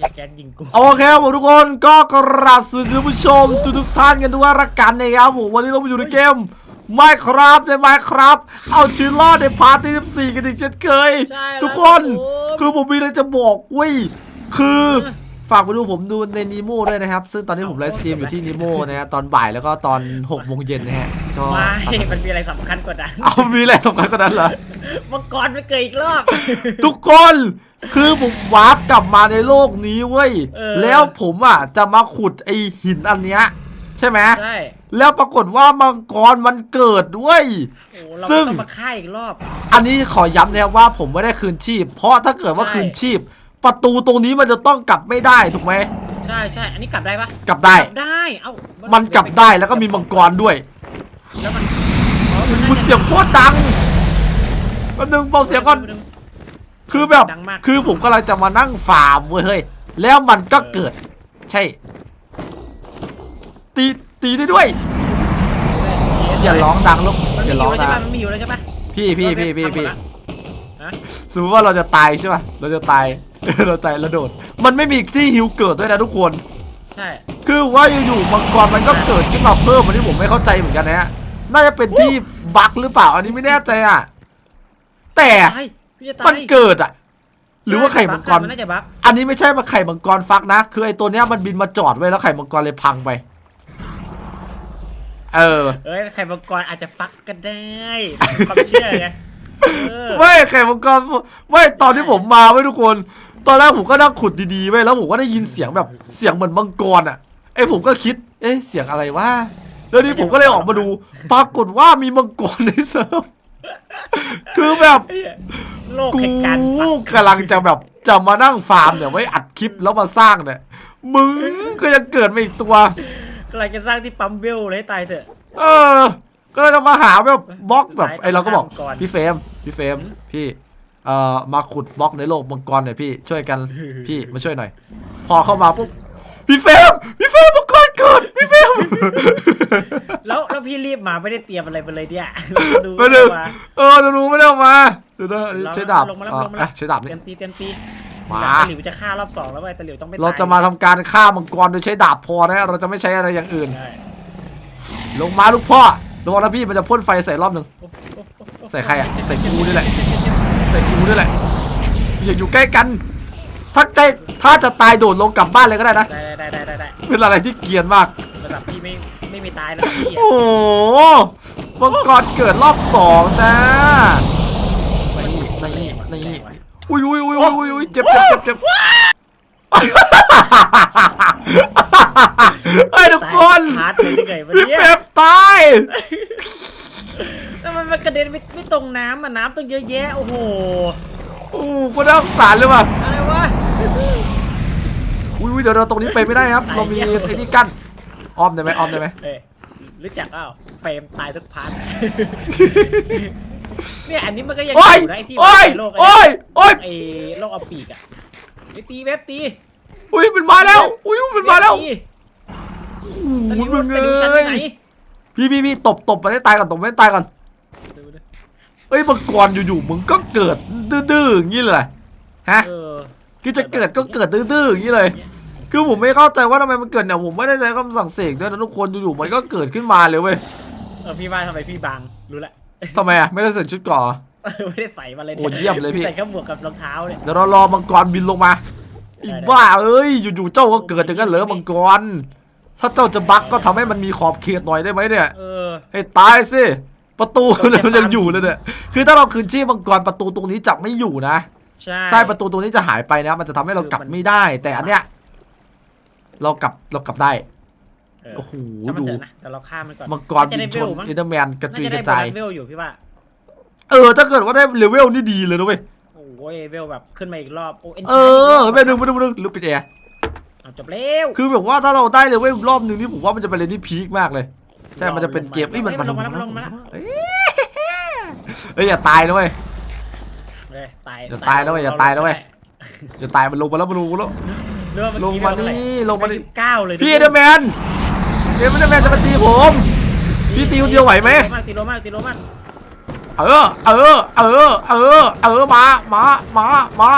อย่าแก๊สยิงกูโอเคครับผมทุกคนก็กราบสวัสดีคุณผู้ชมทุกทุกๆท่านกันทุกรักกันนะครับผมวันนี้เรามาอยู่ในเกมไม่ครับในไม่ครับ เอาชีวิตรอดในพาร์ทที่14กันอีกเช่นเคย ใช่แล้วทุกคนรับผม คือผมมีอะไรจะบอกเว้ยคือฝากไปดูผมดูในนีโม่ด้วยนะครับ ซึ่งตอนนี้ผมไลฟ์สตรีมอยู่ที่นีโม่นะฮะตอนบ่ายแล้วก็ตอน6โมงเย็นนะฮะก็ไม่มันมีอะไรสำคัญกว่านั้นเอามีอะไรสำคัญกว่านั้นเหรอมังกรไม่เกิดอีกรอบทุกคน คือผมวาร์ปกลับมาในโลกนี้เว้ย เออ แล้วผมอะจะมาขุดไอหินอันเนี้ย ใช่ไหม ใช่แล้วปรากฏว่ามังกรมันเกิดด้วย โอ้เราซึ่งต้องมาฆ่าอีกรอบ อันนี้ขอย้ำนะครับว่าผมไม่ได้คืนชีพ เพราะถ้าเกิดว่าใช่ คืนชีพ ประตูตรงนี้มันจะต้องกลับไม่ได้ถูกไหม ใช่ใช่อันนี้กลับได้ปะกลับได้ กลับได้ เอ้า มัมันกลับได้แล้วก็มีมังกรด้วยแล้วมันอ๋อมันกูน่าจะเสียงโคตรดังแป๊บนึงเบาเสียงก่อน คือแบบ ดังมาก คือผมกำลังจะมานั่งฟาร์มเว้ยเฮ้ย แล้วมันก็เกิด ใช่ ตี ตีได้ด้วย อย่าร้องดังลูกมันอมีย่าอร้อยู่งแล้วใช่ดัปะงมันมีอยู่แล้วใช่ปะ พี่พี่พี่พี่พี่ฮะ สมมติว่าเราจะตายใช่ป่ะ เราจะตาย เราตายแล้วโดด มันไม่มีที่ฮิวเกิดด้วยนะทุกคน ใช่ คือว่าอยู่ๆมังกรมันก็เกิดขึ้นมาเพิ่มอันนี้ผมไม่เข้าใจเหมือนกันนะฮะ น่าจะเป็นที่บั๊กหรือเปล่า อันนี้ไม่แน่ใจอะ แต่ตาย พี่จะตายมันเกิดอะ หรือว่าไข่มังกร มันน่าจะบั๊กอันนี้ไม่ใช่มาไข่มังกรฟักนะ คือไอตัวเนี้ยมันบินมาจอดไว้แล้วไข่มังกรเลยพังไป เออ เอ้ยไข่มังกรอาจจะฟักก็ได้ความเชื่อไงเออไม่ไข่มังกรไม่ตอนที่ผมมาไว้ยทุกคน ตอนแรกผมก็นั่งขุดดีๆไว้ยแล้วผมก็ได้ยินเสียงแบบเสียงเหมือนมังกรอะไอผมก็คิด เอ๊ะเสียงอะไรวะแล้วนี่ผมก็เลยออกมาดู ปรากฏว่ามีมังกรในเซิร์ฟ คือแบบเหี้ยโลกกูแห่งการฟักกำลังจะแบบจะมานั่งฟาร์มเนี่ยไว้อัดคลิปแล้วมาสร้างเนี่ย มึงก็ยังเกิดมาอีกตัว กำลังจะสร้างที่ปั๊มเวลเลยให้ตายเถอะ เออ ก็เลยจะมาหาแบบบล็อกแบบสายไอเราก็บอกมังกรพี่เฟรมพี่เฟรมพี่เอ่อมาขุดบล็อกในโลกมังกรหน่อยพี่ช่วยกันพี่มาช่วยหน่อย พอเข้ามาปุ๊บพี่เฟรมพี่เฟรมมัง กรเกิดพี่เฟรมแล้วแล้วพี่รีบมาไม่ได้เตรียมอะไรมาเลยเนี่ยดูมาดึงมาเออเดี๋ยวหนูไม่ได้เอามาเดี๋ยวนะอันนี้ใช้ดาบลงมาแล้วอะลงมาแล้วอะใช้ดาบเตนี่รียมตีเตรียมตีมา ตะหลิวจะฆ่ารอบสองแล้วเว้ยตะหลิวต้องไม่ตยเราจะมาทำการฆ่ามังกรโดยใช้ดาบพอนะเราจะไม่ใช้อะไรอย่างอื่น ใช่ลงมาลูกพ่อระวังนะพี่มันจะพ่นไฟใส่รอบหนึ่ง โอ้โหโอ้โหโอ้โหใส่ใครอะใส่กูนี่แหละ ใส่กูนี่แหละอย่าอยู่ใกล้กัน ถ้าใจถ้าจะตายโดดลงกลับบ้านเลยก็ได้นะ ได้ได้ได้ได้ได้เป็นอะไรที่เกรียนมาก ระดับพี่ไม่ไม่มีตายระดับพี่อะโอ้โหมังกรเกิดรอบสองจ้า นี่นี่นี่อุ้ยอุ้ยอุ้ยอุ้ยอุ้ยเจ็บเจ็บเจ็บเจ็บไอ้ยทุกคนตายฮาร์ดเลยได้ไงวะพี่เนี่เฟยฟตายแล้วมันมันกระเด็นไม่ไม่ตรงน้ำอะน้ำต้องเยอะแยะโอ้โห โอ้ก็น่าสงสารเลยว่ะ อะไรวะ อุ้ยอุ้ยเดี๋ยวเราตรงนี้ไปไม่ได้ครับ เรามีไอ้นี่กั้นอ้อมได้ไหมอ้อมได้ไหมเอ้ยรู้จักเปล่าเฟรมตายทุกพาร์ทเนี่ยอันนี้มันก็ยังอโอ้ยยู่นะไอ้ที่โอ้ยโลกโอ้ยโอ้ยไอ้โลกเอาปีกอะไอ้ตีเว็บตีอุ้ยมันมาแล้ว อุ้ยมันมาแล้วเบตีโอ้ตอนโหนี้มึงไปดูชั้นเอ้ที่ไหนยพี่พี่พี่ตบตบมันให้ตายก่อนตบมันให้ตายก่อนดูดิเอ้ยมังกรอยู่ๆมึงก็เกิดดื้อๆอย่างนี้เลยฮะเออ คือจะเกิดก็เกิดดื้อๆอย่างนี้เลย คือผมไม่เข้าใจว่าทำไมมันเกิดเนี่ยผมไม่ได้ใช้คำสั่งเสกด้วยนะทุกคนอยู่ๆมันก็เกิดขึ้นมาเลยเว้ยเออพี่ว่าทำไมพี่บางรู้ละทำไมอะไม่ได้ใส่ชุดเก่อ ไม่ได้ใส่มาเลยโอ้เยี่ยมเลยพี่ ใส่แค่หมวกกับรองเท้าเนี่ย เดี๋ยวเรารอมังกรบินลงมาอีบ้าเอ้ยอยู่ๆเจ้าก็เกิดอย่างนั้นเหรอมังกร ถ้าเจ้าจะบักก็ทำให้มันมีขอบเขตหน่อยได้ไหมเนี่ย เออ ให้ตายสิประตูเนี่ยมันยังอยู่เลยเนี่ยคือถ้าเราคืนชีพมังกรประตูตรงนี้จะไม่อยู่นะ ใช่ ใช่ประตูตรงนี้จะหายไปนะ มันจะทำให้เรากลับไม่ได้ แต่อันเนี้ย เรากลับเรากลับได้ เออโอ้โหช่างมันดูเถอะนะแต่เราฆ่ามันก่อนมังกรบินชนมั้งอินเตอร์แมนกระจุยน่าจะกได้ระจาย เวลอยู่พี่ว่า เออ ถ้าเกิดว่าได้เลเวลนี่ดีเลยนะเว้ย โอ้ยเวลแบบขึ้นมาอีกรอบ โอ้เออไปหนึ่งไปหนึ่งไปหนึ่งลุกปิดแอร์เอาจบเร็วคือแบบว่าถ้าเราได้เลเวลอีกรอบหนึ่งนี่ผมว่ามันจะเป็นอะไรที่พีคมากเลย ใช่ มันจะเป็นเกมเอ้ยมันเอ้ยมันลงมาแล้วมันลงมาแล้วเอ้ยเอ้ยอย่าตายนะเว้ย เอ้ยตายอย่าตายนะเว้ยอย่าตายนะเว้ยจะตายมันลงมาแล้วมันลงมาแล้ว เรื่องเอลงกี้มาเรื่องนี่อะไรลงมานี่เก้าเลยพี่เอเดอร์แมนเอเดอร์แมนจะมาตีผมพี่ตีคนเดียวไหวไหมตีโลมากตีโลมากเออเออเออเออเออมามามามา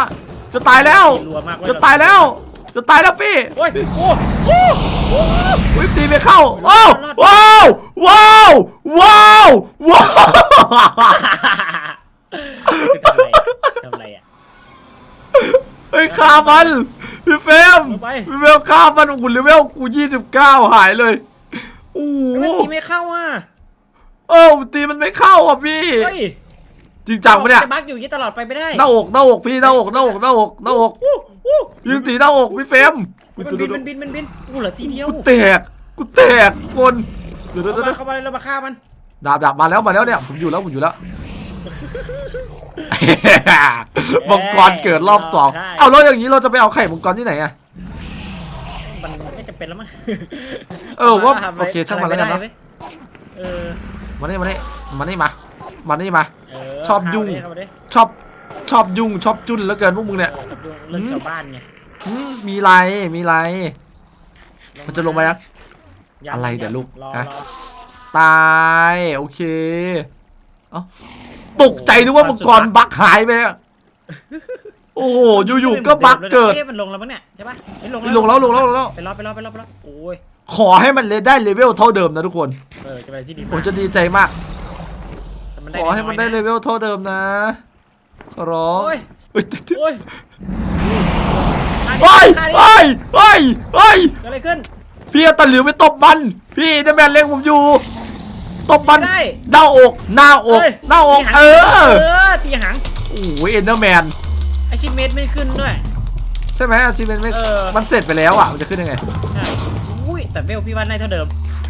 จะตายแล้วตีรัวมากเว้จะตายแล้ว จะตายแล้วพี่โอ้ยโอ้โอ้โอ้วิปตีไม่เข้าว้าวว้าวว้าวว้าวว้าวคือทำอะไรทำอะไรอะ เฮ้ยฆ่ามันพี่เฟรมเอาไป พี่เฟรมฆ่ามันโอ้โหเลเวลกูยี่สิบเก้าหายเลยโอ้โหทำไมตีไม่เข้าอะเออตีมันไม่เข้าอะพี่ เฮ้ยจริงจังปะเนี่ย จะบักอยู่อย่างนี้ตลอดไปไม่ได้หน้าอกหน้าอกพี่หน้าอกหน้าอกหน้าอกหน้าอกอู้อู้ยิงตีหน้าอกพี่เฟรมมันบินมันบินมันบินกูเหลือทีเดียวกูแตกกูแตกคนเดี๋ยวเดี๋ยวเข้าเดี๋มาวเข้ามาเลยเรามาฆ่ามันดาบดาบมาแล้วมาแล้วเนี่ยผมอยู่แล้วผมอยู่แล้ว มังกรเกิดรอบสองเอาแล้วอย่างนี้เราจะไปเอาไข่มังกรที่ไหนอะ มันไม่จำเป็นแล้วมั้งเออว่าทำะไรโอเคช่างมันแล้วกันเนอะอะไรไม่ได้เว้ยเออมานี่มานี่มานี่มามานี่มา เชอบยุ่ง เข้ามาดิชอบชอบยุ่งชอบจุนแล้วเกินพวกมึงเนี่ย เข้ามาดิเรื่องชาวบ้านไงอืมมีไรมีไร มันจะลงมายัง ยังอะไรเดี๋ยวลูกรอฮะ รอตาย โอเค เอ้า ตกใจนึกว่ามังกรบักหายไปอะโอ้โหอยู่ๆก็บักเกิดเอ๊ะมันลงแล้วมั้งเนี่ยใช่ปะเอ้ยลงลงแล้วลงแล้วลงแล้วไปรอไปรอไปรอไปรอโอ้ยขอให้มันเลยได้เลเวลเท่าเดิมนะทุกคน เออจะไปที่ดีผมจะดีใจมากแต่ขอให้มันได้เลอยเวลเท่าเดิมนะขอร้องโอ้ยเฮ้ยโอ้ยเฮ้ยฆ่าดิเฮ้ยเฮ้ยเฮ้ยเกิดอะไรขึ้นพี่เอาตะหลิวไปตบมัน พี่เดแมนเล็งผมอยู่ ตบมันได้หน้าอกหน้าอกเฮ้ย หน้าอกตีหางเออเออตีหางโอ้ยเอ็นเดอร์แมนไอชิเมตไม่ขึ้นด้วย ใช่ไหมอาชีพมันไม่เออ มันเสร็จไปแล้วอะมันจะขึ้นยังไง ใช่อุ้ยแต่เวลพี่ว่าได้เท่าเดิม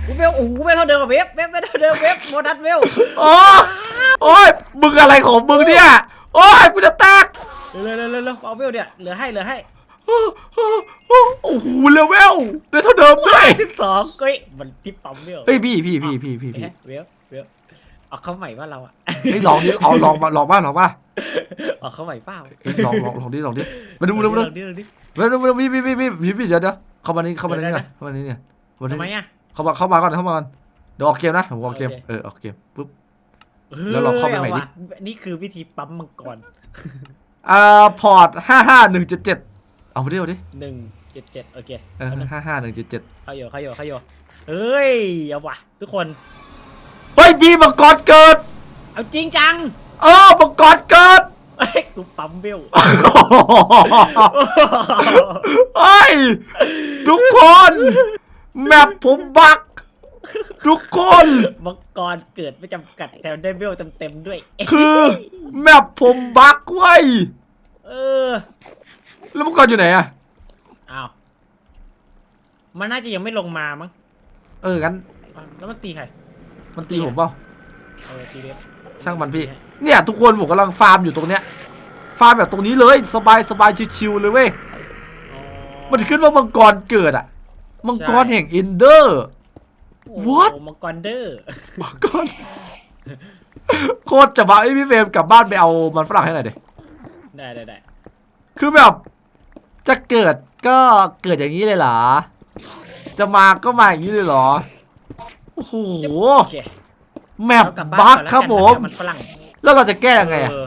อุ้ยเวลโอ้โหเวลเท่าเดิมกับเวฟเวฟเวลเท่าเดิมเวฟโมดัสเวลโอ้โอ้ยมึงอะไรของมึงเนี่ย โอ้ยกูจะแตกเร็วเร็วเร็วเร็วเอาเวลเนี่ยเหลือให้เหลือให้ โอ้โหเลเวลได้เท่าเดิมด้วยสองเฮ้ยมันที่ปั๊มเวลเฮ้ยพี่พี่พี่พี่พี่พี่เอ๊ะเวลเวลเอาเข้าใหม่ว่าเราอะเฮ้ยลองดิเอาลองมาลองบ้างลองบ้างเอาเข้าใหม่เปล่าเฮ้ยลองลองลองดิลองดิมาดูมาดูมาดูลองดิลองดิมาดูมาดูพี่พี่พี่พี่พี่พี่เดี๋ยวเดี๋ยวเข้ามานี่เข้ามานี่ก่อนเข้ามานี่เนี่ยเข้ามาทำไมนี่อะเข้ามาเข้ามาก่อนเข้ามาก่อนเดี๋ยวออกเกมนะผมออกเกมโอเคเออออกเกมปุ๊บ แล้วเราเข้าไปใหม่ดิอว่ะนี่คือวิธีปั๊มมังกรอ่าพอร์ตห้าห้าหนึ่งเจ็ดเจ็ด เอาไปดิเอาดิหนึ่งเจ็ดเจ็ดโอเคเออเอาหนึ่งห้าห้าหนึ่งเจ็ดเจ็ดเข้าโยเข้าโยเข้าโยเฮ้ยเอาว่ะทุกคนเฮ้ยพี่มังกรเกิด เอาจริงจังเออมังกรเกิดเฮ้ยกูปั๊มเวลเฮ้ยทุกคน แมปผมบัก ทุกคนมังกรเกิดไม่จำกัดแต่ได้เวลเต็มๆด้วย คือ แมปผมบักไว้ยเออ แล้วมังกรอยู่ไหนอะอ้าว มันน่าจะยังไม่ลงมามั้งเอองั้นอ้าวแล้วมันตีใคร มันตีผมเปล่า เออตีเด็ช่างมันพี่ เนี่ยทุกคนผมกำลังฟาร์มอยู่ตรงเนี้ย ฟาร์มแบบตรงนี้เลยสบายสบายชิวๆเลยเว้ย มันขึ้นว่ามังกรเกิดอะมังกรแห่งเอนเดอร์ What? มังกรเดอร์ มังกร โคตรจะบ้าไอยพี่เฟรมกลับบ้านไปเอามันฝรั่งให้หน่อยดิ ได้ได้ได้คือแบบ จะเกิดก็เกิดอย่างนี้เลยเหรอ จะมาก็มาอย่างนี้เลยเหรอ โอ้โห โอเคแมปเรากลับบ้านบั๊กอนแล้วครับกันผมเดี๋ยวมันฝรั่งแล้วเราจะแก้ยังไงอะเออ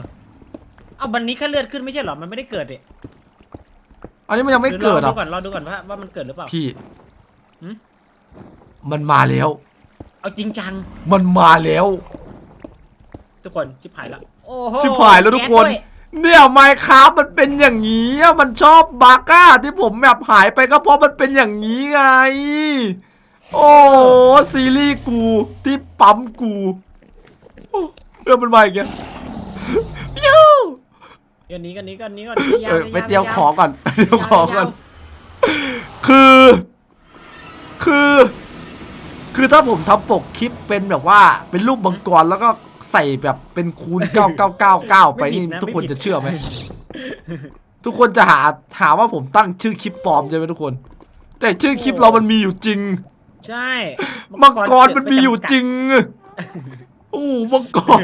เอาวันนี้แค่เลือดขึ้นไม่ใช่เหรอ มันไม่ได้เกิดดิอันนี้มันยังไม่เกิดหรืออะรอดูก่อนรอดูก่อนว่าว่ามันเกิดหรือเปล่า พี่หืมมันมาแล้ว เอาจริงจัง มันมาแล้ว ทุกคนชิบหายแล้วโอ้โหชิบหายแล้วทุกคนแด้วย เนี่ยไมค์ครับมันเป็นอย่างนี้มันชอบบักอะที่ผมแบบหายไปก็เพราะมันเป็นอย่างนี้ไง โอ้ซีรีส์กูที่ปั๊มกูเรื่องมันมาอีกแล้วยูเดี๋ยวนี้กันนี้กันนี้ก่อนเออไปเตรียมของก่อนเตรียมยวของก่อน คือ คือ คือถ้าผมทำปกคลิปเป็นแบบว่าเป็นรูปมังกรแล้วก็ใส่แบบเป็นคูณ 9999 ไปนี่ทุกคนจะเชื่อไหม ทุกคนจะหาหาว่าผมตั้งชื่อคลิปปลอมใช่ไหมทุกคน แต่ชื่อคลิปเรามันมีอยู่จริง ใช่มังกรมันมีอยู่จริงโอ้มังกร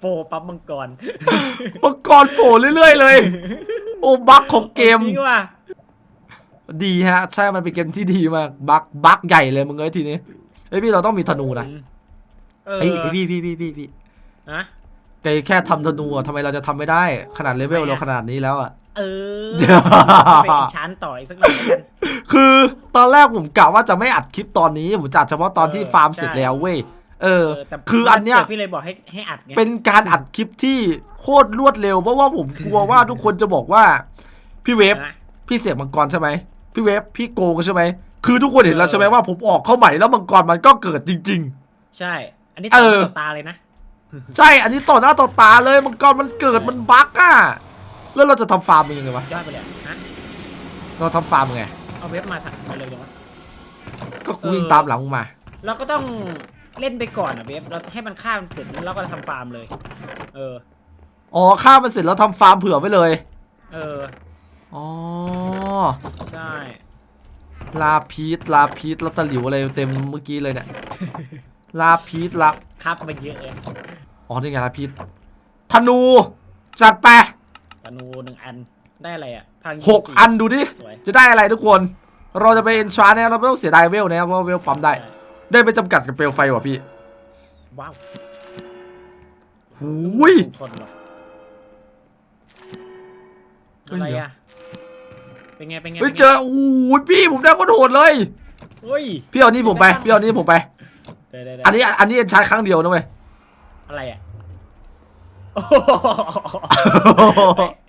โปรปั๊บมังกรมังกรโผล่เรื่อยๆเลย โอ้บั๊กของเกมจริงว่ะ ดีฮะ ใช่มันเป็นเกมที่ดีมากบั๊กบั๊กใหญ่เลยมึงเอ้ยทีนี้เฮ้ยพี่เราต้องมีธนูนะเออเฮ้ยพี่พี่พี่พี่พี่ฮะแต่แค่ทำธนูอะทำไมเราจะทำไม่ได้ ขนาดเลเวลทำไมอะเราขนาดนี้แล้วอะ เออไปอีกชั้นต่ออีกสักหน่อยแล้วกันคือตอนแรกผมกะว่าจะไม่อัดคลิปตอนนี้ผมจะอัดเฉพาะตอนที่เออฟาร์มเสร็จใช่แล้วเว้ยเออเออแต่คืออันเนี้ยดี๋วพี่เลยบอกให้ให้อัดไงเป็นการอัดคลิปที่โคตรรวดเร็วเพราะว่าผมกลัวว่าทุกคนจะบอกว่า พี่เวฟนะพี่เสียงมังกรใช่ไหม พี่เวฟพี่โกงใช่ไหมคือทุกคนเห็นแล้วใช่ไหมว่าผมออกเข้าใหม่แล้วมังกรมันก็เกิดจริง ใช่ อันนี้เอต่ออหน้าต่อตาเลยนะ ๆ ใช่ อันนี้ต่อหน้าต่อตาเลยมังกรมันเกิดมันบั๊กอะแล้วเราจะทำฟาร์มมันยังไงวะยอดไปเลยฮะ เราทำฟาร์มยังไงเอาเว็บมาถักมาเลยจังวะ ก็กูวิ่งตามหลังมึงมา เราก็ต้องเล่นไปก่อนอะเว็บ เราให้มันข้ามเสร็จแล้วเราก็ทำฟาร์มเลย เออ อ๋อฆ่ามันเสร็จแล้วทำฟาร์มเผื่อไว้เลย เออ อ๋อ ใช่ ลาพีทลาพีทแล้วตะหลิวอะไรเต็มเมื่อกี้เลยเนี่ย ลาพีทลาครับมาเยอะเลยอ๋อนี่ไงลาพีทธนู จัดไปธนูหนึ่งอันได้อะไรอะพลังยิงหกสี่อันดูดิสวยจะได้อะไรทุกคน เราจะไปเอนชาร์เนี่ยเราไม่ต้องเสียดายเวลนะเพราะว่าเวลปั๊มได้ ได้ไปจำกัดกับเปลวไฟว่ะพี่ ว้าวหูยทนว่ะเฮ้ยอะไรเดี๋ยวอะ เป็นไงเป็นไงเฮ้ยป็นไงเจอโอ้ยพี่ผมได้โคตรโหดเลยเฮ้ยพี่เอานี่ผมไปพี่เอานี่ผมไปเดี๋ยวเดี๋ยวเดี๋ยวอันนี้อันนี้เอนชาร์ครั้งเดียวนะเว้ยอะไรอะโอ้โห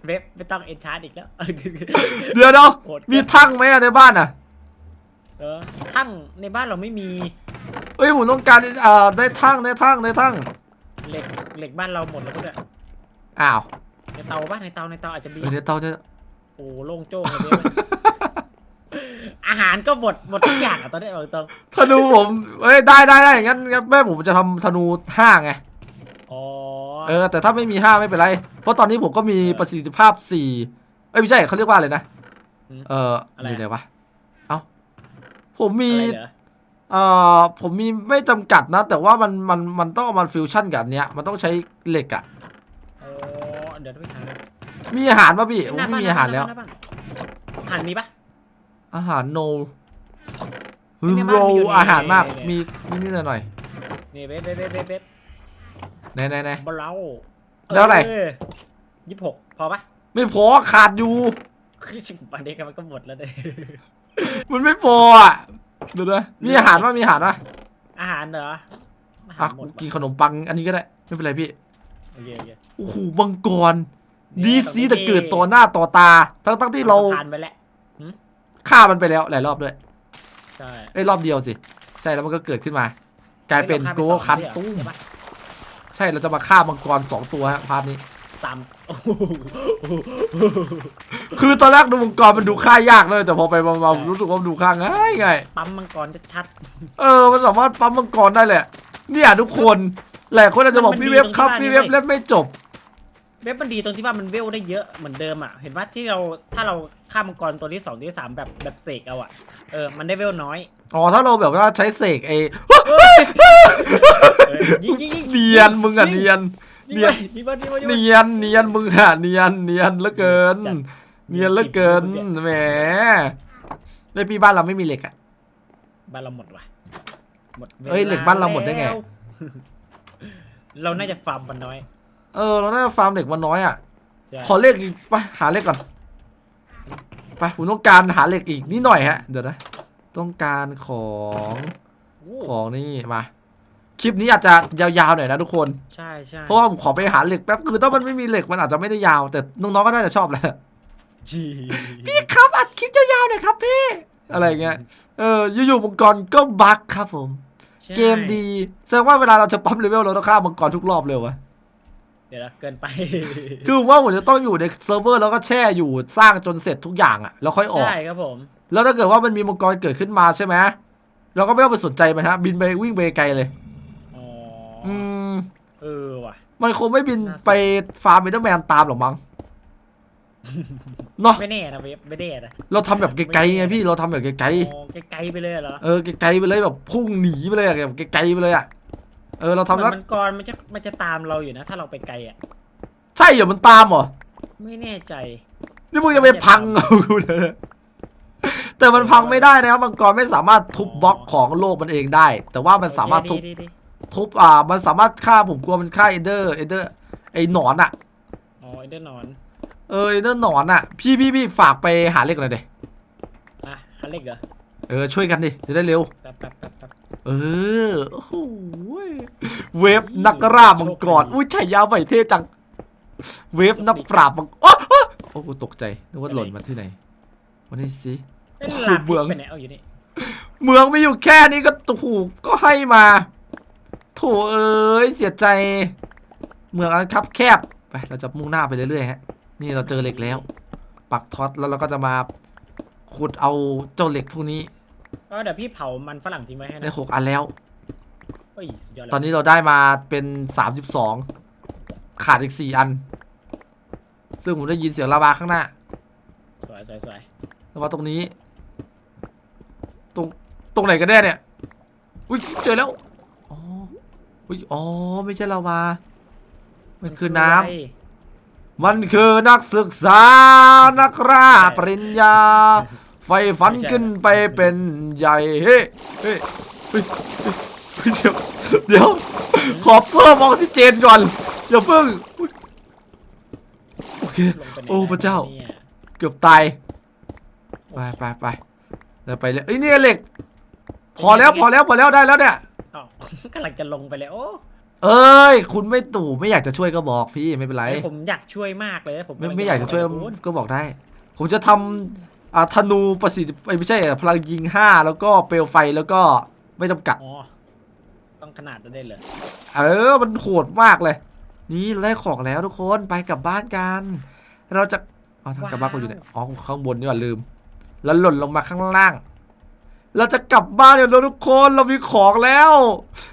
เว็บไม่ต้องเอนชาร์ดอีกแล้วเดี๋ยวเดี๋ยวโหดเกินมีทั้งไหมอะในบ้านอะเออทั้งในบ้านเราไม่มีเฮ้ยผมต้องการเอ่อได้ทั้งได้ทั้งได้ทั้งเหล็กเหล็กบ้านเราหมดแล้วก็เนี่ยอ้าวในเตาบ้านในเตาในเตาอาจจะมีเออเดี๋ยวเตาเนี่ย โอ้โล่งโจ้งเลยเว้ยอาหารก็หมดหมดทุกอย่างอะตอนนี้บอกตรงธนูผมเอ้ยได้ได้ได้งั้นงั้นแม่ผมจะทำธนูห้าไงอ๋อเออแต่ถ้าไม่มีห้าไม่เป็นไร เพราะตอนนี้ผมก็มีประสิทธิภาพสี่เอ้ยไม่ใช่เขาเรียกว่าอะไรนะเอออยู่ไหนวะเอ้าผมมีอะไรเหรอเอ่อผมมีไม่จำกัดนะ แต่ว่ามันมันมันต้องเอามันฟิวชั่นกับอันเนี้ยมันต้องใช้เหล็กอะ อ๋อเดี๋ยวต้องไปหา มีอาหารป่ะพี่ผมหน้ไม่บ้นมีอาหารแล้วน้บ้นน้บ้นอาหารมีปะ อาหารโนเฮ้ยในโรบ้านมีอยู่ในอาหารมาก ในมีนิดนิดหน่อยหน่อยนี่เว็บเว็บเว็บเว็บเว็บไหนไหนไหนบอลเล่าแล้วอะไร ยี่สิบหกพอปะไม่พอขาดอยู่ คือชิบปันเด็กมันก็หมดแล้วเด้มันไม่พออะเดี๋ยวนะมีอาหารป่ะมีอาหารป่ะอาหารเหรออาหาอะรหมดกินขนมปังอันนี้ก็ได้ ไม่เป็นไรพี่ โอเคโอเคโอ้โหมังกรเนี่ย ดีซีตรงนี้แต่เกิดต่อหน้าต่อตา ทั้งทั้งที่เราผ่านไปแล้วฆ่ามันไปแล้วหลายรอบด้วยใช่เอ้ยรอบเดียวสิ ใช่แล้วมันก็เกิดขึ้นมา กลายเป็นฮ้โกราฆ่าคันไปสองตุ้มใช่ปะใช่เราจะมาฆ่ามังกรสองตัวฮะพาร์ทนี้สามโอ้โหคือตอนแรกดูมังกรมันดูฆ่ายากเลยแต่พอไปมาๆผมรู้สึกว่ามันดูฆ่าง่ายง่ายปั๊มมังกรชัด เออ มันสามารถปั๊มมังกรได้แหละ เนี่ยทุกคนหลายคนอาจจะบอกมันพี่เว็บครับดีตรงที่พี่เว็บว่าเล่นไม่จบๆ เว็บมันดีตรงที่ว่ามันเวลได้เยอะเหมือนเดิมอะ เห็นว่าที่เราถ้าเราฆ่ามังกรตัวที่สองตัวที่สามแบบแบบเสกเอาอะ เออ มันได้เวลน้อย อ๋อถ้าเราแบบว่าใช้เสกไอ้เออยิงยิงยิงเนียนมึงอะเนียน ยิงไปยิงไปยิงไปยิงไปเนียนเนียนมึงอะเนียนเนียนเหลือเกิน จัด เนียนเหลือเกินแหมในปีบ้านเราไม่มีเหล็กอะบ้านเราหมดว่ะหมดวเอ้ยเหล็กบ้านเราหมดได้ไง แล้วเราน่าจะฟาร์มมันน้อย เออ เราน่าจะฟาร์มเหล็กมาน้อยอะใช่ขอเลขอีกไปหาเลขก่อน ไปผมต้องการหาเหล็กอีกนิดหน่อยฮะ เดี๋ยวนะ ต้องการของโอ้ของนี่มา คลิปนี้อาจจะยาวๆหน่อยนะทุกคน ใช่ใช่เพราะว่าผมขอไปหาเหล็กแป๊บคือถ้ามันไม่มีเหล็กมันอาจจะไม่ได้ยาว แต่น้องๆก็น่าจะชอบแหละ จีพี่ครับอัดคลิปยาวๆหน่อยครับพี่ อะไรอย่างเงี้ย เอออยู่ๆมังกรก็บั๊กครับผม ใช่เกมดีแสดงว่าเวลาเราจะปั๊มเลเวลเราต้องฆ่ามังกรทุกรอบเลยวะ เดี๋ยวนะเกินไป คือว่าผมจะต้องอยู่ในเซิร์ฟเวอร์แล้วก็แช่อยู่สร้างจนเสร็จทุกอย่างอะแล้วค่อยออก ใช่ครับผม แล้วถ้าเกิดว่ามันมีมังกรเกิดขึ้นมาใช่ไหมเราก็ไม่ต้องไปสนใจมันฮะ บินไปวิ่งไปไกลเลย อ๋อออืม เออว่ะ มันคงไม่บินน่าสนไปฟาร์มเอเดอร์แมนตามหรอกมั้ง เนาะไม่แน่นะเว็บไม่แน่นะเราทำแบบไกลๆไงพี่เราทำแบบไกลอ๋อไกลๆไปเลยเหรอ ๆเออไกลๆไปเลยแบบพุ่งหนีไปเลยอะแบบไกลๆไปเลยอะ เออเราทำเหมืแล้อวนมันกรมันจะมันจะตามเราอยู่นะ ถ้าเราไปไกลอะ ใช่เหรอมันตามเหรอ ไม่แน่ใจ นี่มึงจะไปพังเอากูเถอะแต่มันพังไม่ได้นะครับมังกรไม่สามารถทุบบล็อกของโลกมันเองได้ แต่ว่ามันสามารถทุบดีดีดีทุบอ่า มันสามารถฆ่าผมกลัวมันฆ่าเอเดอร์เอเดอร์ไอหนอนอะอ๋อไอเดอร์นอนเเออเนื้อหนอนอะ พี่พี่พี่ฝากไปหาเหล็กหน่อยเดอะฮันเล็กเหรอ เออ ช่วยกันดิ จะได้เร็ว แป๊บแป๊บแป๊บแป๊บเออ โอ้โหเวฟนักราบมังกร อุ้ยฉายาใหม่เท่จัง เวฟนักปราบมังโอ้โอ้โอ้โหตกใจ นึกว่าหล่นมาที่ไหนวันนี้สิเป็นโอ้โหลาเมือง ไปไหนเอาอยู่นี่เมืองไม่อยู่แค่นี้ก็ถูกก็ให้มาโถเอ้ยเสียใจ เมืองอันคับแคบไปเราจะมุ่งหน้าไปเรื่อยๆฮะ นี่เราเจอเหล็กแล้ว ปักท็อตแล้วเราก็จะมา ขุดเอาเจ้าเหล็กพวกนี้ก็เดี๋ยวพี่เผามันฝรั่งทิ้งไว้ให้ได้นะหกอันแล้ว เฮ้ยสุดยอดเลยตอนนี้เราได้มาเป็นสามสิบสองขาดอีกสี่อัน ซึ่งผมได้ยินเสียงลาวาข้างหน้า สวยสวยสวยลาวาตรงนี้ ตรงตรงไหนกันแน่เนี่ย อุ้ยเจอแล้ว อ๋อ อุ้ย อ๋อ ไม่ใช่ลาวา มันคือน้ำะไรมันคือนักศึกษา นักราปริญญา ไฟฝันขึ้นไปเป็นใหญ่เฮ้เฮ้เฮ้ยเฮ้ยเดี๋ยวเดี๋ยว ขอเพิ่มออกซิเจนก่อนอย่าเพิ่งอุ๊ยโอเคลงไปไหนโอ้พระเจ้านี่ยเกือบตายไปไปไปเดี๋ยวไปเลยเอ้ยเนี่ยเหล็ก พอแล้วพอแล้วพอแล้วได้แล้วเนี่ยอ้าวกำลังจะลงไปเลยโอ้เอ้ย คุณไม่ตู่ไม่อยากจะช่วยก็บอกพี่ไม่เป็นไร ผมอยากช่วยมากเลยผมไม่กำลังไม่อยากจะช่วยบคุณก็บอกได้ ผมจะทำ อ่าธนูประสิทธิเอ้ยไม่ใช่อะพลังยิงห้าแล้วก็เปลวไฟแล้วก็ไม่จำกัด อ๋อ ต้องขนาดนั้นได้เลยเออ มันโหดมากเลย นี่เราได้ของแล้วทุกคนไปกลับบ้านกัน เราจะเอาทางกลับบ้านกูอยู่ไหนอ๋อข้างบนนี่หว่าลืม แล้วหล่นลงมาข้างล่าง เราจะกลับบ้านเดี๋ยวทุกคนเรามีของแล้ว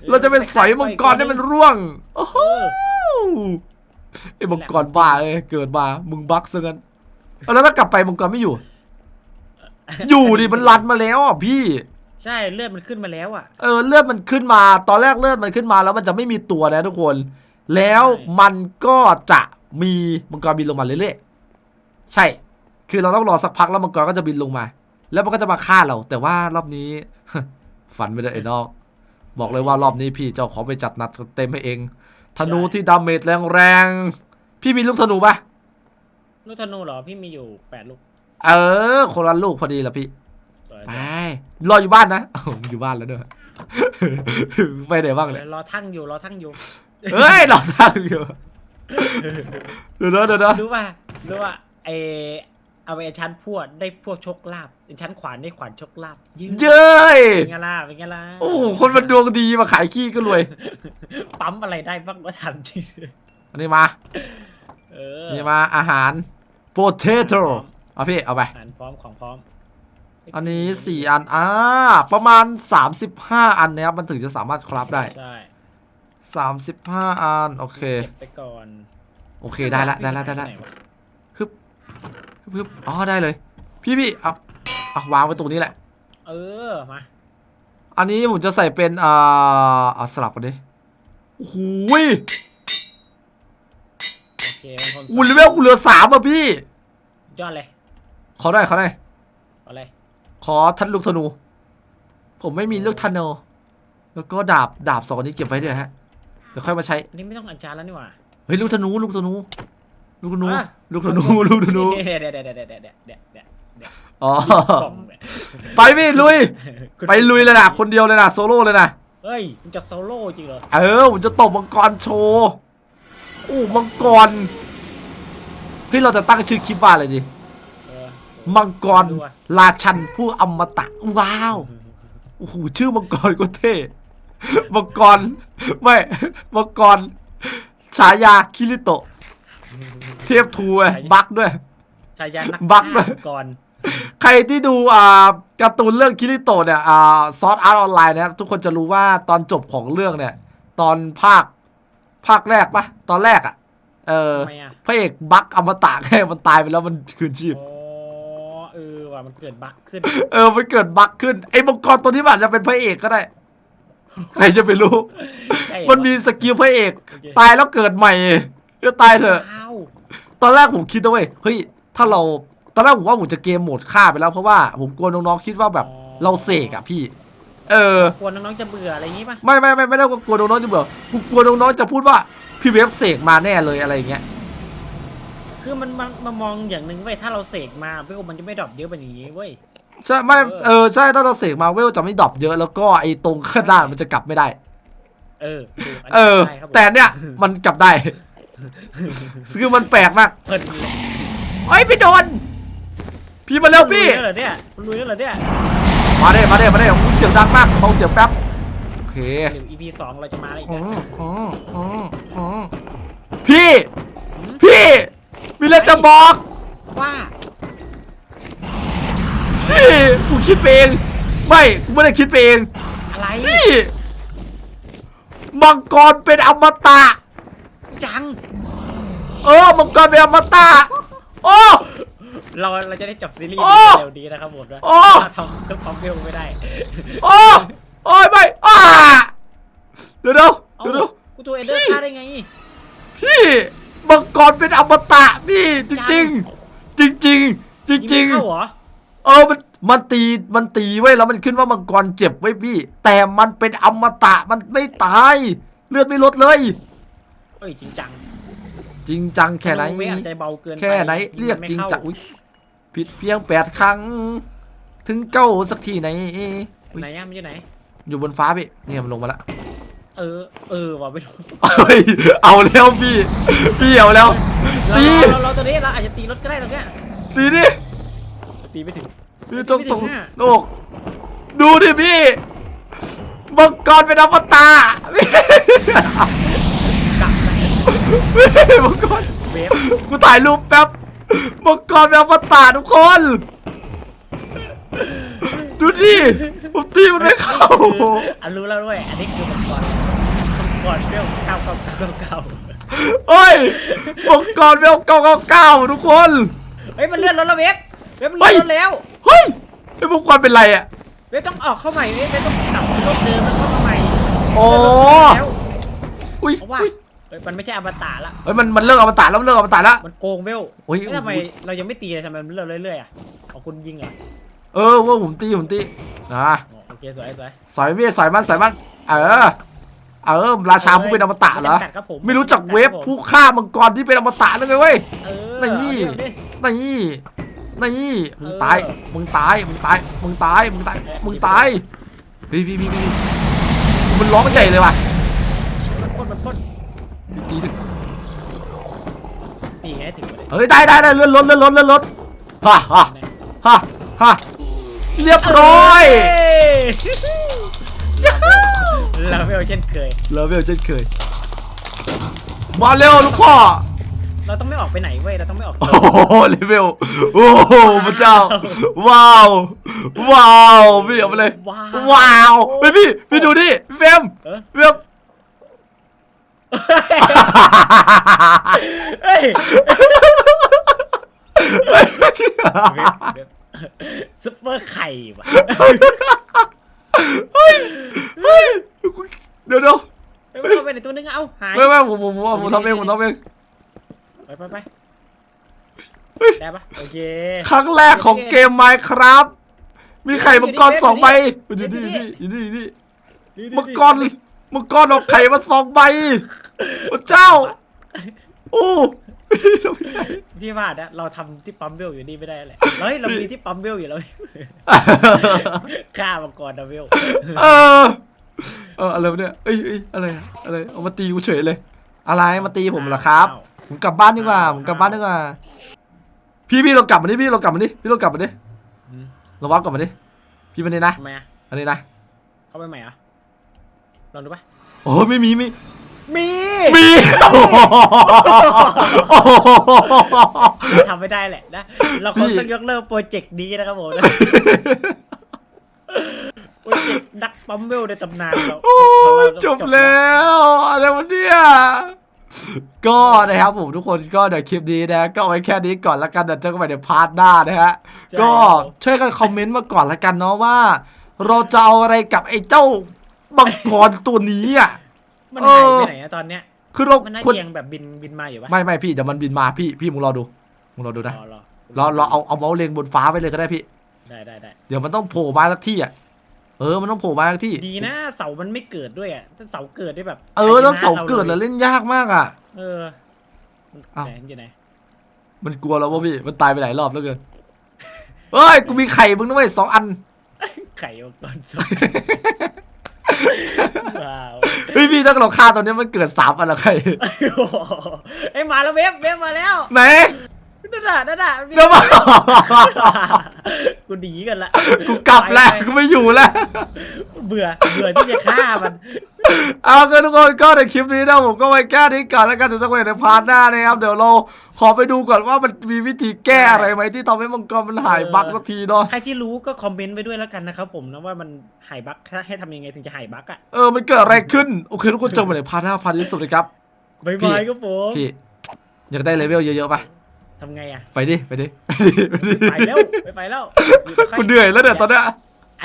เราจะไปสอยมังกรให้มันร่วงโอ้โหเออไอ้มังกรบ้าเอ้ยเกิดมามึงบักซะงั้นเอาแล้วถ้ากลับไปมังกรไม่อยู่ อยู่ดิมันรันมาแล้วอะพี่ ใช่เลือดมันขึ้นมาแล้วอะ เออเลือดมันขึ้นมา ตอนแรกเลือดมันขึ้นมาแล้วมันจะไม่มีตัวนะทุกคน แล้วมันก็จะมีมังกรบินลงมาเรื่อยๆใช่ คือเราต้องรอสักพักแล้วมังกรก็จะบินลงมา แล้วมันก็จะมาฆ่าเรา แต่ว่ารอบนี้ฝันไม่ได้ไอ้นอกบอกเลยว่ารอบนี้พี่เจ้าของไปจัดหนัดเต็มให้เอง ธนูที่ดาเมจแรงๆพี่มีลูกธนูปะลูกธนูเหรอพี่มีอยู่แปดลูก เออคนละลูกพอดีละพี่สวยไปรออยู่บ้านนะอ้าวอยู่บ้านแล้วด้วยไปไหนบ้างเนี่ยรอทั้งอยู่รอทั้งอยู่ เฮ้ยเราทางอยู่เดี๋ยวนะเดี๋ยวนะรู้ป่ะรู้ว่าไอเอาไปชั้นพวดได้พวกชกลาบชั้นขวานได้ขวานชกลาบยืดเย้ยเป็นไงล่ะเป็นไงล่ะโอ้โหคนมันดวงดีมาขายขี้ก็รวยปั๊มอะไรได้บ้างว่าทำจริงอันนี้มาเออนี่มาอาหาร potato เอาพี่เอาไป อาหารพร้อมของพร้อมอันนี้สี่อัน อ่า ประมาณ 35 อันนะครับ มันถึงจะสามารถคราฟได้ ใช่35 อัน โอเค เก็บไปก่อนโอเค ได้ละ ได้ละ ได้ละหนวฮึบฮึบอ๋อ ได้เลย พี่พี่เอาเอาวางไว้ตรงนี้แหละ เออ มาอันนี้ผมจะใส่เป็นอ่าเอาสลับกันดิโอ้โหยโอเคมันคนอุ่นเลเวลกูเหลือสามอะพี่ ยอดเลย ขอได้ขอได้เอาเลยขอทันลูกธนู ผมไม่มีลูกธนูแล้วก็ดาบดาบสองนี้เก็บไว้ด้วยฮะเดี๋ยวค่อยมาใช้อันนี้ไม่ต้องอัญชานแล้วนี่หว่าเฮ้ยลูกธนูลูกธนู ลูกธนู ลูกธนูลูกธนูเดี๋ยวเดี๋ยวเดี๋ยวเดี๋ยวเดี๋ยวเดี๋ยวเดี๋ยวอ๋อไปพี่ลุย ไปลุยเลยนะคนเดียวเลยนะโซโล่เลยนะเฮ้ยมันจะโซโล่จริงเหรอเออผมจะตบมังกรโชว์อู้มังกรเฮ้ยเราจะตั้งชื่อคลิปว่าอะไรดี มังกรดูอะราชันผู้อมตะว้าวโอ้โหชื่อมังกรก็เท่มังกรไม่มังกรฉายาคิริโตะ เทพทูไงบักด้วยชายานักบักด้วยก่อนใครที่ดูอ่าการ์ตูนเรื่องคิริโตะเนี่ยอ่าซอสอาร์ตออนไลน์เนี่ยทุกคนจะรู้ว่าตอนจบของเรื่องเนี่ย ตอนภาคภาคแรกปะตอนแรกอะ่ะเออทำไมอะพระเอกบักอมตะแค่มันตายไปแล้วมันคืนชีพอ๋อเออ ว่ะมันเกิดบั๊กขึ้น เออมันเกิดบักขึ้นไอ้มังกรตัวนี้มันอาจจะเป็นพระเอกก็ได้ใครจะไปรู้ ใช่เหรอ มันมีสกิลพระเอก โอเคตายแล้วเกิดใหม่ก็ตายเถอะว้าวตอนแรกผมคิดนะเว้ยเฮ้ยถ้าเราตอนแรกผมว่าผมจะเกมโหมดฆ่าไปแล้วเพราะว่าผมกลัวน้องๆคิดว่าแบบเราเสกอะพี่ เออ กลัวน้องๆจะเบื่ออะไรอย่างงี้ป่ะ ไม่ไม่ไม่ไม่ได้ว่ากลัวน้องๆจะเบื่อกูกลัวน้องๆจะพูดว่าพี่เวฟเสกมาแน่เลยอะไรอย่างเงี้ย คืคือมันมันมามองอย่างหนึ่งเว้ยถ้าเราเสกมาเวลมันจะไม่ดรอปเยอะแบบนี้เว้ย ใช่ไม่เออเออใช่ถ้าเราเสกมาเวลจะไม่ดรอปเยอะแล้วก็ไอ้ตรงข้างล่างมันจะกลับไม่ได้ เออถูกนนี้เออใช่ครับผมแต่เนี่ยมันกลับได้ คือมันแปลกมากเพลินเลยเอ้ยพี่โดน พี่มาเร็วพี่ ลุยแล้วเหรอเนี่ยลุยแล้วเหรอเนี่ยมาเด้มาเด้มาเด้โอ้โหเสียงดังมากเบาเสียงแป๊บ โอเคเดี๋ยว EP สองเราจะมาอีกอืนะมอืมอืมอืมพี่ พี่ มีอะไรจะบอกว่าพี่กูคิดไปเอง ไม่กูไม่ได้คิดไปเองอะไรพี่มังกรเป็นอมตะ จัง เออมังกรเป็นอมตะ โอ้ เราเราจะได้จบซีรีส์โอ้เร็วดีนะครับผมนะโอ้ถ้าทำเครื่องปั๊มเวลไม่ได้โอ้โอ้ยไม่อ้าเดี๋ยวเดี๋ยวเอ้าเดี๋ยวเดี๋ยวกูตัวเอเดอร์ฆ่าได้ไงพี่ มังกรเป็นอมตะพี่จริงจริงจริง ๆจริงจริงยิไม่เข้าเหรอๆเออมันมันตีมันตีไว้ยแล้วมันขึ้นว่ามังกรเจ็บไว้ยพี่ แต่มันเป็นอมตะมันไม่ตาย เลือดไม่ลดเลย เอ้ยจริงจังจริงจังแค่ไหนธเวทอาจจะเบาเกินปแค่ไหนยิงเรียกไม่จริงเข้าจังอุ๊ยผิดเพียงแปดครั้ง ถึงเก้าสักทีไหนอุ๊ยไหนอะมันอยู่ไหนอยู่บนฟ้าพี่เนี่ยมันลงมาแล้ว เออ เออว่ะไม่รู้เฮ้ยเอาแล้วพี่ พี่เอาแล้วเราตีเราเราตัวนี้เราอาจจะตีรถก็ได้ตรงเนี้ยตีดิตีไม่ถึง พี่ต้องตรงไม่ถึงอะ โลก ดูดิพี่มังกรเป็นอมตะพี่กลับไปพี่มังกรเวฟกูถ่ายรูปแป๊บมังกรเป็นอมตะทุกคน ดูดิผมตีมันไม่เข้า อันรู้แล้วด้วยอันนี้คือมังกร มังกรเวลเก้าเก้าเก้าเก้าเฮ้ยมังกรเป็นเก้าเก้าเก้าทุกคน เฮ้ยมันเลื่อนรถแล้วเวฟเวฟมันเฮ้ยเลื่อนรถแล้วเฮ้ยไอ้มังกรเป็นไรอะเวฟต้องออกเข้าใหม่เวฟเวฟต้องกลับไปรถเดิมแล้วเข้ามาใหม่อ๋อแล้วอุ้ยเพราะว่าอุ้ยเฮ้ยมันไม่ใช่อมตะละเฮ้ยมันมันเลิกอมตะแล้วมันเลิกอมตะแล้วมันโกงเวลโอ้ยเฮ้ยทำไมเรายังไม่ตีเลยทำไมมันเลื่อนเรื่อยๆอะเอาคุณยิงเหรอเออว่าผมตีผมตีนะอ๋อโอเคสวยสวยสอยพี่สอยมันสอยมันเออ เออราชาผู้เป็นอมตะเหรอ จำกัดครับผมไม่รู้จักเวฟจำกัดครับผมผู้ฆ่ามังกรที่เป็นอมตะนั่นไงเว้ย เออนี่ เอาดิเอาดิ นี่นี่มึงเออตายมึงตาย มึงตาย มึงตาย มึงตายเอ๊ะมึงตาย พี่พี่พี่พี่มันร้องใหญ่เลยว่ะมันพ่นมันพ่นตีถึงตีไงถึงมาเลยเฮ้ยได้ได้ได้เลื่อนรถเลื่อนรถเลื่อนรถฮ่าฮ่าฮ่าฮ่าเรียบร้อย เราไม่เอาเช่นเคย เลเวลเช่นเคย มาเร็วลูกพ่อ เราต้องไม่ออกไปไหนเว้ย เราต้องไม่ออกโอ้โหเลเวล โอ้โหพระเจ้า ว้าว ว้าว พี่เอาไปเลย ว้าวว้าวเฮ้ยพี่ พี่ดูดิพี่เฟรมเออพี่เฟรม เฮ้ยไม่เชื่อซุปเปอร์ไข่ว่ะ เฮ้ยเฮ้ยเดี๋ยวเดี๋ยวเฮ้ยมันเอาไปในตัวนึงอะเอาหาย ไม่ไม่ผมผมผมผมทำเองผมทำเองไปไปไปได้ปะโอเคครั้งแรกของเกมไมค์ครับ มีไข่มังกรสองใบอยู่นี่อยู่นี่อยู่นี่มังกรมังกรออกไข่มาสองใบพระเจ้าโอ้ พี่ทำไม่ได้พี่ว่านะเราทำที่ปั๊มเวลอยู่นี่ไม่ได้แหละเฮ้ยเรามีที่ปั๊มเวลอยู่แล้วฆ่ามังกรดับเวลเออเอออะไรวะเนี่ยเอ้ยเอ้ยอะไรอะอะไรเอามาตีกูเฉยเลย อะไรมาตีผมเหรอครับ ผมกลับบ้านดีกว่าผมกลับบ้านดีกว่า พี่พี่เรากลับมาดิพี่เรากลับมาดิพี่เรากลับมาดิอืมเราวับกลับมาดิพี่มาดินะทำไมอะอันนี้นะเข้าไปใหม่เหรอะลองดูปะโอ้ไม่มีไม่ มี มีโอ้โหเราทำไม่ได้แหละนะ เราคงพี่ต้องยกเลิกโปรเจกต์นี้นะครับผมนะโปรเจกต์นักปั๊มเวลในตำนานเราโอ้ของเราต้องจบแล้วอะไรวะเนี่ยก็นะครับผมทุกคนก็เดี๋ยวคลิปนี้นะก็เอาไว้แค่นี้ก่อนละกันเดี๋ยวเจอกันใหม่ในพาร์ทหน้านะฮะใช่ก็ครับผมช่วยกันคอมเมนต์มาก่อนละกันเนาะว่า เราจะเอาอะไรกับไอ้เจ้ามังกรตัวนี้อะ มันเอหายอไปไหนอะตอนเนี้ยคือเรามันน่าควรจะยังแบบบินบินมาอยู่ปะไม่ไม่พี่เดี๋ยวมันบินมาพี่พี่มึงรอดูมึงรอดูนะรอรอเราเราเอาเอาเมาส์เล็งบนฟ้าไปเลยก็ได้พี่ ได้ได้ได้เดี๋ยวมันต้องโผล่มาสักที่อะเออมันต้องโผล่มาสักที่ ดีนะเสามันไม่เกิดด้วยอะถ้าเสาเกิดได้แบบเออแล้วเสาชนะเกิดแล้วลยเล่นยากมากอะ เออมันอ้าว ไหนอยู่ไหนมันกลัวแล้ววะพี่มันตายไปหลายรอบแล้วเกินเฮ้ยกูมีไข่มึงด้วยสองอันไข่มังกรสด ว้าวเฮ้ยพี่ถ้าเราฆ่าตอนนี้มันเกิดสามอันละไข่โอ้โหไอ้ยมาแล้วเว็บเว็บมาแล้ว ไหน นั่นน่ะนั่นน่ะเดี๋ยวมา กูหนีกันละกูกลับแล้วกูไม่อยู่แล้ว เบื่อเบื่อที่จะฆ่ามัน เอาเกินทุกคนก็ในคลิปนี้นะผมก็ไว้แก้นี้ก่อนแล้วกันเดี๋ยวสักวันในพาร์ทหน้านะครับ เดี๋ยวเราขอไปดูก่อนว่ามันมีวิธีแก้อะไรไหมที่ทำให้มังกรมันหายบั๊กสักทีเนาะใครที่รู้ก็คอมเมนต์ไว้ด้วยแล้วกันนะครับผมนะว่ามันหายบั๊กให้ทำยังไงถึงจะหายบั๊กอะ เออมันเกิดอะไรขึ้น โอเคทุกคนเจอกันในพาร์ทหน้าพาร์ทที่สุดเลยครับบายพี่บายครับผม พี่อยากได้เลเวลเยอะๆป่ะ ทำไงอะไปดิไปดิ ไปดิ ไปดิ ไปแล้ว ไปไปแล้วอยู่กับใครกูเหนื่อยแล้วเนี่ยตอนเนี้ย